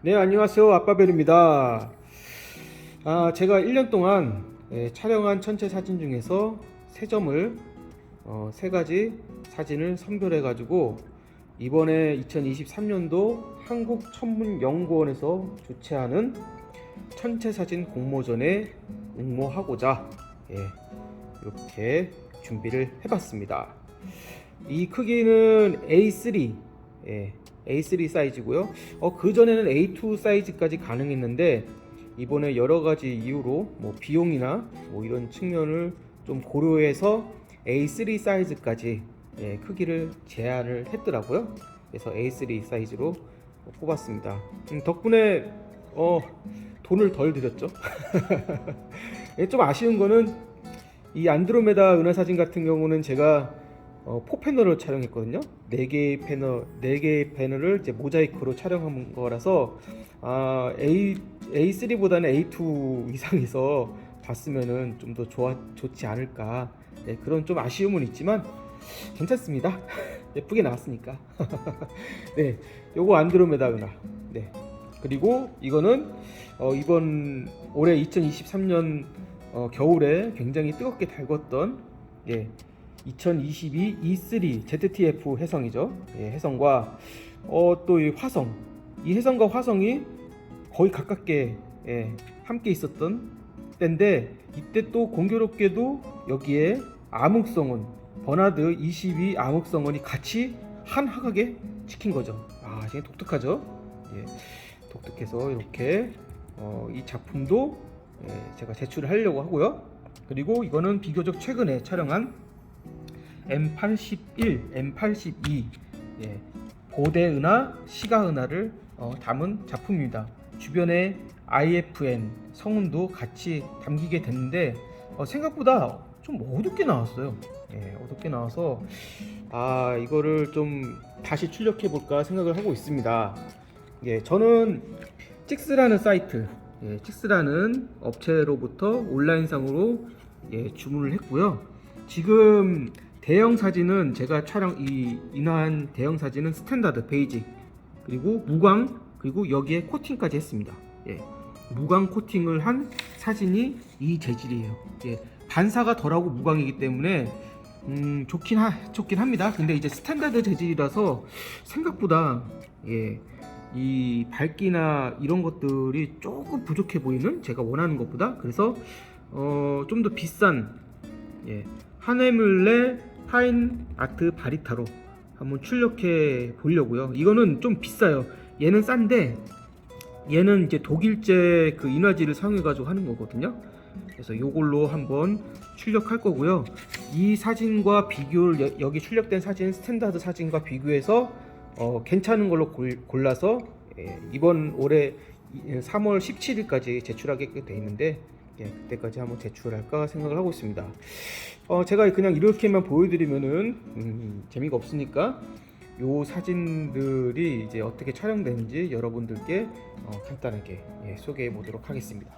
네, 안녕하세요. 아빠벨입니다. 아, 제가 1년 동안 예, 촬영한 천체 사진 중에서 세 점을 어, 세 가지 사진을 선별해 가지고 이번에 2023년도 한국천문연구원에서 주최하는 천체 사진 공모전에 응모하고자 예, 이렇게 준비를 해봤습니다. 이 크기는 A3, 예, A3 사이즈고요. 어, 그 전에는 A2 사이즈까지 가능했는데 이번에 여러 가지 이유로 뭐 비용이나 뭐 이런 측면을 좀 고려해서 A3 사이즈까지 예, 크기를 제한을 했더라고요. 그래서 A3 사이즈로 뽑았습니다. 음, 덕분에 어, 돈을 덜 들였죠. 예, 좀 아쉬운 거는 이 안드로메다 은하 사진 같은 경우는 제가 어, 포 패널을 촬영했거든요. 네 개의 패널, 네 개의 패널을 이제 모자이크로 촬영한 거라서 아, A A3보다는 A2 이상에서 봤으면은 좀 더 좋아 좋지 않을까. 네, 그런 좀 아쉬움은 있지만 괜찮습니다. 예쁘게 나왔으니까. 네, 요거 안드로메다 은하. 네. 그리고 이거는 어, 이번 올해 2023년 어, 겨울에 굉장히 뜨겁게 달궜던 예, 2022 E3 ZTF 해성이죠. 예, 해성과 어, 또 이 화성, 이 해성과 화성이 거의 가깝게 예, 함께 있었던 때인데 이때 또 공교롭게도 여기에 암흑성은 버나드 22 암흑성원이 같이 한 하각에 찍힌 거죠. 아, 굉장히 독특하죠. 예, 독특해서 이렇게 어, 이 작품도 예, 제가 제출을 하려고 하고요. 그리고 이거는 비교적 최근에 촬영한 M81, M82 예, 고대 은하, 시가 은하를 어, 담은 작품입니다. 주변에 IFN 성운도 같이 담기게 됐는데 어, 생각보다 좀 어둡게 나왔어요. 예, 어둡게 나와서 아 이거를 좀 다시 출력해 볼까 생각을 하고 있습니다. 예, 저는 찍스라는 사이트, 예, 찍스라는 업체로부터 온라인상으로 예, 주문을 했고요. 지금 대형 사진은 제가 촬영 이 인화한 대형 사진은 스탠다드 베이직 그리고 무광 그리고 여기에 코팅까지 했습니다. 예, 무광 코팅을 한 사진이 이 재질이에요. 예, 반사가 덜하고 무광이기 때문에 음, 좋긴 하, 좋긴 합니다. 근데 이제 스탠다드 재질이라서 생각보다 예, 이 밝기나 이런 것들이 조금 부족해 보이는 제가 원하는 것보다 그래서 어, 좀 더 비싼 예, 하네물레 파인 아트 바리타로 한번 출력해 보려고요. 이거는 좀 비싸요. 얘는 싼데 얘는 이제 독일제 그 인화지를 사용해 가지고 하는 거거든요. 그래서 요걸로 한번 출력할 거고요. 이 사진과 비교를 여- 여기 출력된 사진 스탠다드 사진과 비교해서 어, 괜찮은 걸로 골, 골라서 예, 이번 올해 3월 17일까지 제출하게 돼 있는데 예, 그때까지 한번 제출할까 생각을 하고 있습니다. 어, 제가 그냥 이렇게만 보여드리면은 음, 재미가 없으니까 요 사진들이 이제 어떻게 촬영되는지 여러분들께 어, 간단하게 예, 소개해 보도록 하겠습니다.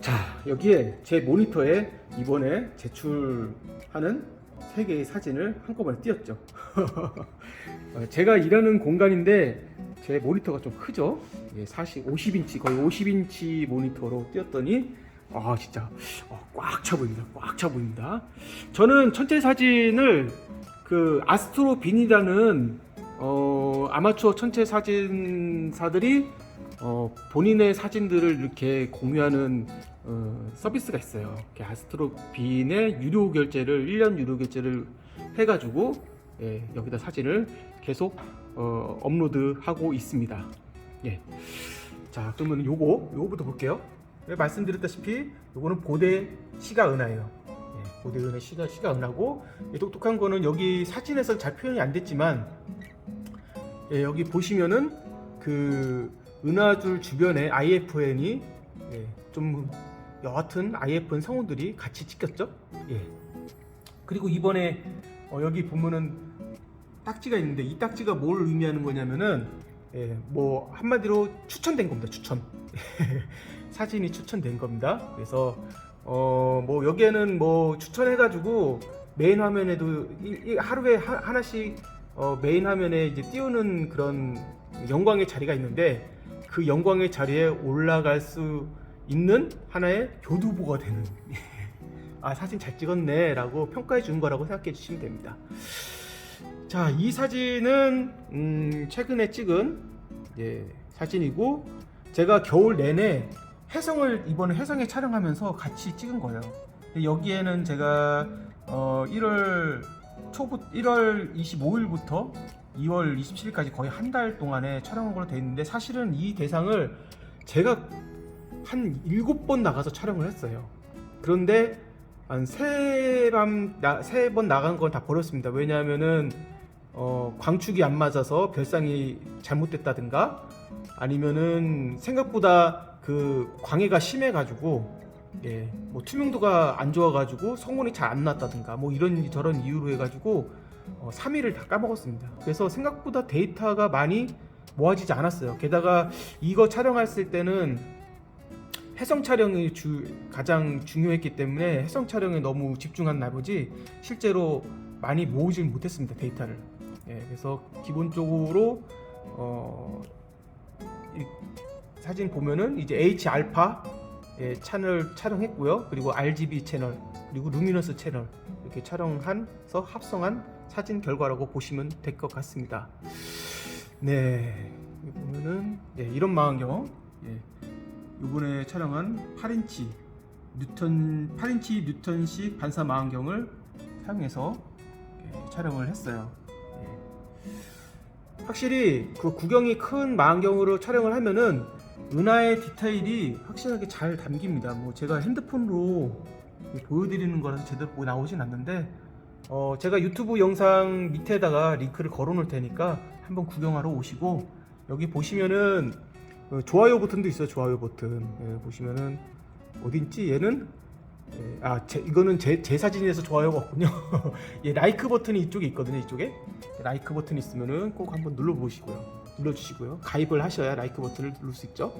자 여기에 제 모니터에 이번에 제출하는 세 개의 사진을 한꺼번에 띄었죠. 어, 제가 일하는 공간인데 제 모니터가 좀 크죠. 예, 40, 50인치 거의 50인치 모니터로 띄었더니 아 진짜 어, 꽉차 보입니다. 꽉 차 보입니다. 저는 천체 사진을 그 아스트로 빈이라는 어, 아마추어 천체 사진사들이 어, 본인의 사진들을 이렇게 공유하는 어, 서비스가 있어요. 이렇게 아스트로 빈의 유료 결제를 1년 유료 결제를 해가지고 예, 여기다 사진을 계속 어, 업로드하고 있습니다. 예. 자 그러면 요거 요거부터 볼게요. 네, 말씀드렸다시피 요거는 보대 시가 은하예요. 예, 보대 은하 시가 시가 은하고 이 똑똑한 거는 여기 사진에서 잘 표현이 안 됐지만 예, 여기 보시면은 그 은하줄 주변에 IFN이 예, 좀 여하튼 IFN 성우들이 같이 찍혔죠. 예. 그리고 이번에 어, 여기 보면은 딱지가 있는데 이 딱지가 뭘 의미하는 거냐면은 예, 뭐 한마디로 추천된 겁니다. 추천. 사진이 추천된 겁니다. 그래서 어 뭐 여기에는 뭐 추천해가지고 메인 화면에도 이- 이 하루에 하, 하나씩 어, 메인 화면에 이제 띄우는 그런 영광의 자리가 있는데 그 영광의 자리에 올라갈 수 있는 하나의 교두보가 되는 아 사진 잘 찍었네라고 평가해 주는 거라고 생각해 주시면 됩니다. 자, 이 사진은 음, 최근에 찍은 예, 사진이고 제가 겨울 내내 해성을 이번에 해성에 촬영하면서 같이 찍은 거예요. 여기에는 제가 어, 1월 초부 1월 25일부터 2월 27일까지 거의 한 달 동안에 촬영한 걸로 돼 있는데 사실은 이 대상을 제가 한 7번 나가서 촬영을 했어요. 그런데 한 세밤 세 번 나간 건 다 버렸습니다. 왜냐하면은 어, 광축이 안 맞아서 별상이 잘못됐다든가 아니면은 생각보다 그 광해가 심해가지고 예, 뭐 투명도가 안 좋아가지고 성원이 잘 안 났다든가 뭐 이런 저런 이유로 해가지고 어, 3일을 다 까먹었습니다. 그래서 생각보다 데이터가 많이 모아지지 않았어요. 게다가 이거 촬영했을 때는 해성 촬영이 주, 가장 중요했기 때문에 해성 촬영에 너무 집중한 나머지 실제로 많이 모으질 못했습니다 데이터를. 예, 그래서 기본적으로 어, 이 사진 보면은 이제 H 알파 예, 채널 촬영했고요. 그리고 RGB 채널 그리고 루미너스 채널 이렇게 촬영한서 합성한 사진 결과라고 보시면 될 것 같습니다. 네, 보면은 예, 이런 망원경. 예, 이번에 촬영한 8인치 뉴턴 8인치 뉴턴식 반사 망원경을 사용해서 예, 촬영을 했어요. 예. 확실히 그 구경이 큰 망원경으로 촬영을 하면은 은하의 디테일이 확실하게 잘 담깁니다. 뭐 제가 핸드폰으로 보여드리는 거라서 제대로 뭐 나오진 않는데 어 제가 유튜브 영상 밑에다가 링크를 걸어 놓을 테니까 한번 구경하러 오시고 여기 보시면은 어, 좋아요 버튼도 있어요. 좋아요 버튼 예, 보시면은 어딘지 얘는 예, 아 제, 이거는 제, 제 사진에서 좋아요가 없군요. 예, 라이크 버튼이 이쪽에 있거든요. 이쪽에 라이크 버튼 있으면은 꼭 한번 눌러 보시고요. 눌러 주시고요. 가입을 하셔야 라이크 버튼을 누를 수 있죠.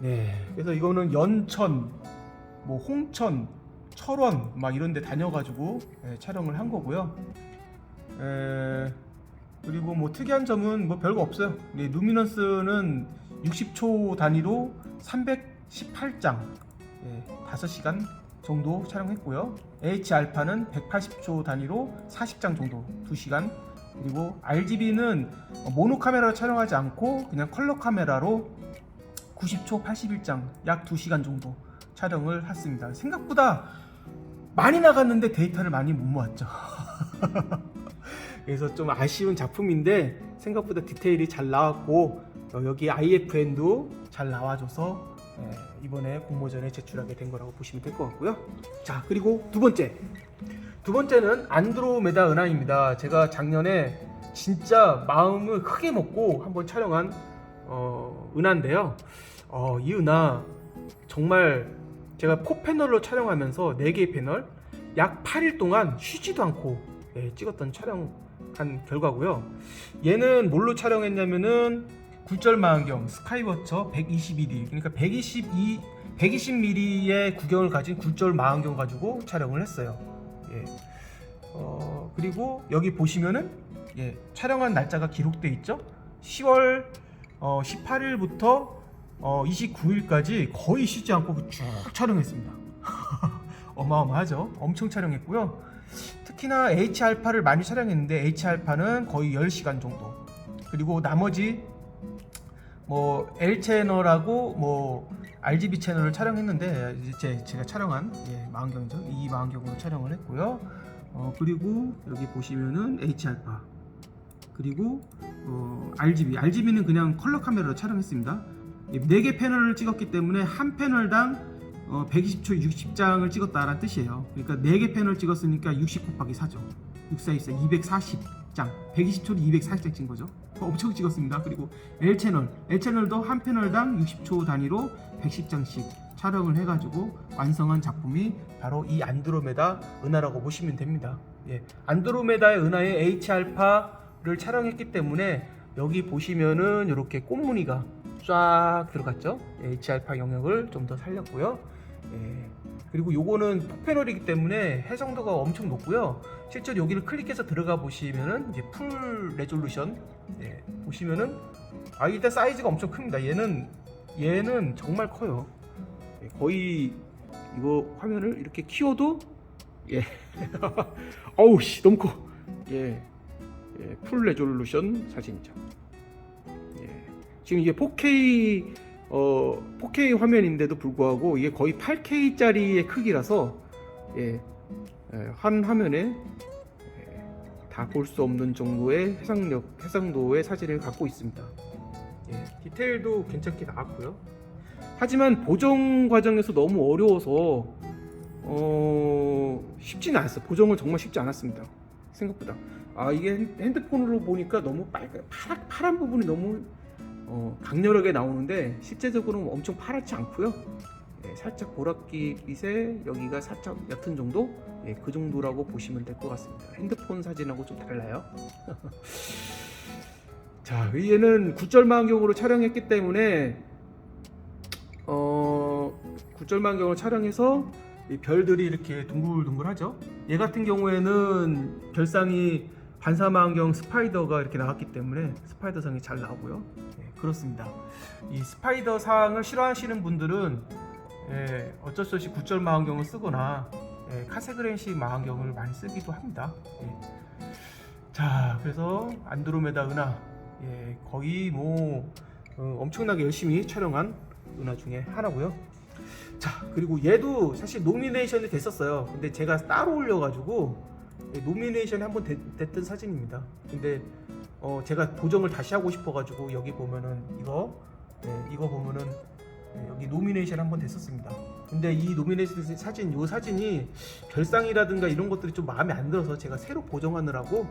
네, 그래서 이거는 연천, 뭐 홍천, 철원 막 이런 데 다녀가지고 예, 촬영을 한 거고요. 에, 그리고 뭐 특이한 점은 뭐 별거 없어요. 네, 루미넌스는 60초 단위로 318장, 예, 5시간 정도 촬영했고요. H 알파는 180초 단위로 40장 정도, 2시간. 그리고 RGB는 모노 카메라로 촬영하지 않고 그냥 컬러 카메라로 90초 81장, 약 2시간 정도 촬영을 했습니다. 생각보다 많이 나갔는데 데이터를 많이 못 모았죠. 그래서 좀 아쉬운 작품인데 생각보다 디테일이 잘 나왔고 어, 여기 IFN도 잘 나와줘서 예, 이번에 공모전에 제출하게 된 거라고 보시면 될 것 같고요. 자 그리고 두 번째 두 번째는 안드로메다 은하입니다. 제가 작년에 진짜 마음을 크게 먹고 한번 촬영한 어, 은하인데요. 어, 이 은하 정말 제가 포 패널로 촬영하면서 4개의 패널 약 8일 동안 쉬지도 않고 예, 찍었던 촬영한 결과고요. 얘는 뭘로 촬영했냐면은 굴절망원경 스카이워처 122D 그러니까 122 120mm의 구경을 가진 굴절 망원경 가지고 촬영을 했어요. 예. 어, 그리고 여기 보시면은 예, 촬영한 날짜가 기록돼 있죠. 10월 어, 18일부터 어, 29일까지 거의 쉬지 않고 쭉 촬영했습니다. 어마어마하죠. 엄청 촬영했고요. 특히나 H알파를 많이 촬영했는데 H알파는 거의 10시간 정도. 그리고 나머지 뭐 L 채널하고 뭐 RGB 채널을 촬영했는데 이제 제가 촬영한 예, 망원경이죠. 이 망원경으로 촬영을 했고요. 어, 그리고 여기 보시면은 H알파 그리고 어, RGB RGB는 그냥 컬러 카메라로 촬영했습니다. 4개 패널을 찍었기 때문에 한 패널당 어, 120초 60장을 찍었다라는 뜻이에요. 그러니까 4개 패널 찍었으니까 60 곱하기 4죠. 6424 240 장. 120초로 240장 찍은 거죠. 엄청 찍었습니다. 그리고 L 채널, L 채널도 한 패널당 60초 단위로 110장씩 촬영을 해가지고 완성한 작품이 바로 이 안드로메다 은하라고 보시면 됩니다. 예, 안드로메다의 은하의 H 알파를 촬영했기 때문에 여기 보시면은 이렇게 꽃무늬가 쫙 들어갔죠. H 알파 영역을 좀 더 살렸고요. 예, 그리고 요거는 폭패널이기 때문에 해상도가 엄청 높고요. 실제로 여기를 클릭해서 들어가 보시면은 이제 풀 레졸루션 예, 보시면은 아 일단 사이즈가 엄청 큽니다. 얘는 얘는 정말 커요. 예, 거의 이거 화면을 이렇게 키워도 예 어우 씨 너무 커. 예, 예, 풀 레졸루션 사진이죠. 예, 지금 이게 4K 어 4K 화면인데도 불구하고 이게 거의 8K짜리의 크기라서 예, 예, 한 화면에 다 볼 수 없는 정도의 해상력 해상도의 사진을 갖고 있습니다. 예, 디테일도 괜찮게 나왔고요. 하지만 보정 과정에서 너무 어려워서 어 쉽지는 않았어요. 보정은 정말 쉽지 않았습니다. 생각보다. 아 이게 핸- 핸드폰으로 보니까 너무 빨간 파란, 파란 부분이 너무 어, 강렬하게 나오는데 실제적으로는 엄청 파랗지 않고요. 예, 살짝 보랏빛에 여기가 살짝 옅은 정도, 예, 그 정도라고 보시면 될 것 같습니다. 핸드폰 사진하고 좀 달라요. 자, 얘는 굿절망경으로 촬영했기 때문에 어, 굿절망경을 촬영해서 이 별들이 이렇게 둥글둥글하죠. 얘 같은 경우에는 별상이 반사망경 스파이더가 이렇게 나왔기 때문에 스파이더상이 잘 나오고요. 예, 그렇습니다. 이 스파이더 상을 싫어하시는 분들은 예, 어쩔 수 없이 굿절 망원경을 쓰거나 예, 카세그렌시 망원경을 많이 쓰기도 합니다. 예. 자, 그래서 안드로메다 은하 예, 거의 뭐 어, 엄청나게 열심히 촬영한 은하 중에 하나고요. 자, 그리고 얘도 사실 노미네이션이 됐었어요. 근데 제가 따로 올려가지고 예, 노미네이션이 한번 됐던 사진입니다. 근데 어, 제가 보정을 다시 하고 싶어가지고 여기 보면은 이거 예, 이거 보면은 예, 여기 노미네이션 한번 됐었습니다. 근데 이 노미네이션 사진 요 사진이 별상이라든가 이런 것들이 좀 마음에 안 들어서 제가 새로 보정하느라고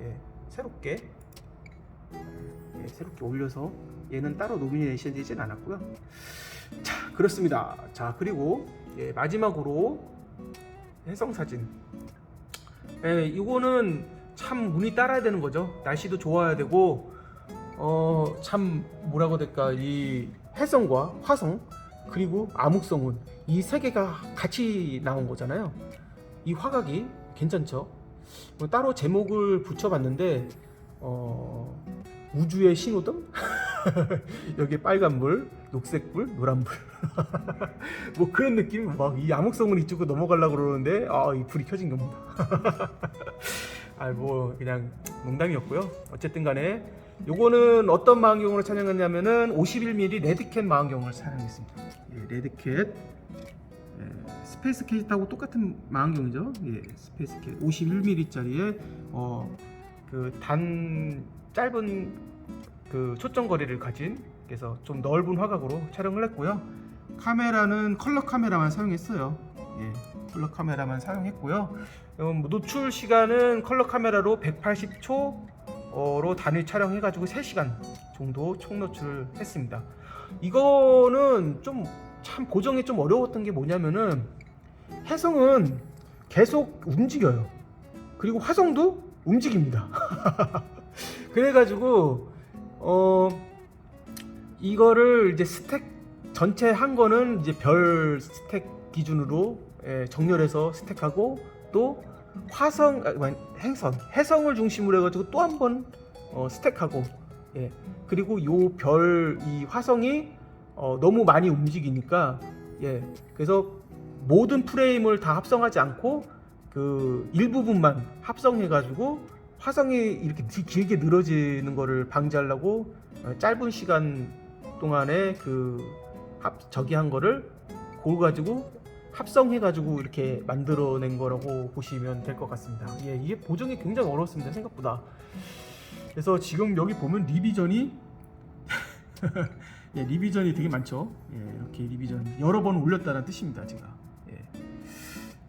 예, 새롭게 예, 새롭게 올려서 얘는 따로 노미네이션 되진 않았고요. 자 그렇습니다. 자 그리고 예, 마지막으로 해성 사진. 예, 이거는 참 운이 따라야 되는 거죠. 날씨도 좋아야 되고 어 참 뭐라고 될까 이 해성과 화성 그리고 암흑성운 이 세 개가 같이 나온 거잖아요. 이 화각이 괜찮죠? 뭐 따로 제목을 붙여봤는데 어 우주의 신호등 여기 빨간불, 녹색불, 노란불 뭐 그런 느낌 막 이 암흑성운 이쪽으로 넘어가려고 그러는데 아 이 불이 켜진 겁니다. 아뭐 그냥 농담이었고요. 어쨌든 간에 요거는 어떤 망원경으로 촬영했냐면은 51mm 레드캣 망원경을 촬영했습니다. 예, 레드캣 예, 스페이스 캣하고 똑같은 망원경이죠. 예, 스페이스 캣 51mm짜리에 어그 단 짧은 그 초점 거리를 가진 그래서 좀 넓은 화각으로 촬영을 했고요. 카메라는 컬러 카메라만 사용했어요. 예, 컬러 카메라만 사용했고요. 음, 노출 시간은 컬러 카메라로 180초로 단일 촬영해가지고 3시간 정도 총 노출을 했습니다. 이거는 좀 참 고정이 좀 어려웠던 게 뭐냐면은 해성은 계속 움직여요. 그리고 화성도 움직입니다. 그래가지고 어 이거를 이제 스택 전체 한 거는 이제 별 스택 기준으로 예, 정렬해서 스택하고 또 화성 아, 아니, 행성 해성을 중심으로 해가지고 또 한번 어, 스택하고 예. 그리고 요 별 이 화성이 어, 너무 많이 움직이니까 예. 그래서 모든 프레임을 다 합성하지 않고 그 일부분만 합성해가지고 화성이 이렇게 기- 길게 늘어지는 거를 방지하려고 어, 짧은 시간 동안에 그 합, 저기 한 거를 그걸 가지고 합성해가지고 이렇게 만들어낸 거라고 보시면 될 것 같습니다. 예, 이게 보정이 굉장히 어렵습니다 생각보다. 그래서 지금 여기 보면 리비전이 예, 리비전이 되게 많죠. 예, 이렇게 리비전 여러 번 올렸다는 뜻입니다, 제가. 예.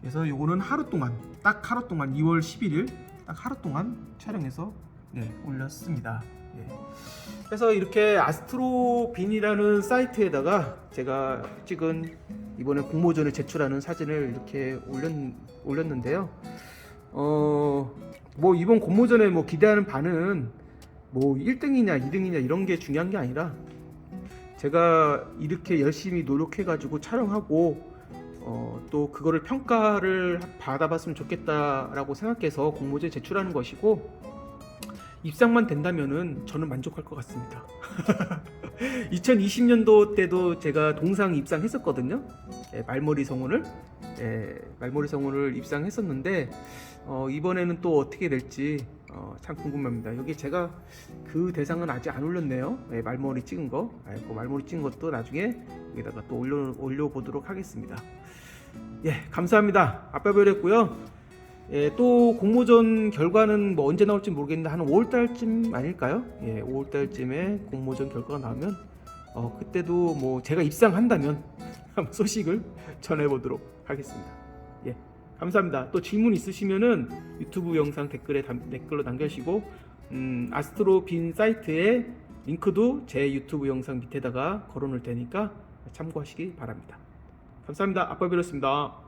그래서 요거는 하루 동안 딱 하루 동안 2월 11일 딱 하루 동안 촬영해서 네, 올렸습니다. 예. 그래서 이렇게 아스트로빈이라는 사이트에다가 제가 찍은 이번에 공모전에 제출하는 사진을 이렇게 올렸, 올렸는데요. 어, 뭐 이번 공모전에 뭐 기대하는 바는 뭐 1등이냐 2등이냐 이런 게 중요한 게 아니라 제가 이렇게 열심히 노력해가지고 촬영하고 어, 또 그거를 평가를 받아봤으면 좋겠다라고 생각해서 공모전 제출하는 것이고 입상만 된다면은 저는 만족할 것 같습니다. 2020년도 때도 제가 동상 입상했었거든요. 예, 말머리 성운을 예, 말머리 성운을 입상했었는데 어, 이번에는 또 어떻게 될지 어, 참 궁금합니다. 여기 제가 그 대상은 아직 안 올렸네요. 예, 말머리 찍은 거, 아, 그 말머리 찍은 것도 나중에 여기다가 또 올려 올려 보도록 하겠습니다. 예, 감사합니다. 아빠별이었고요. 예, 또 공모전 결과는 뭐 언제 나올지 모르겠는데 한 5월 달쯤 아닐까요? 예, 5월 달쯤에 공모전 결과가 나오면 어, 그때도 뭐 제가 입상한다면 한번 소식을 전해보도록 하겠습니다. 예, 감사합니다. 또 질문 있으시면은 유튜브 영상 댓글에 담- 댓글로 남겨주시고 음, 아스트로 빈 사이트에 링크도 제 유튜브 영상 밑에다가 걸어놓을 테니까 참고하시기 바랍니다. 감사합니다. 아빠 벨이었습니다.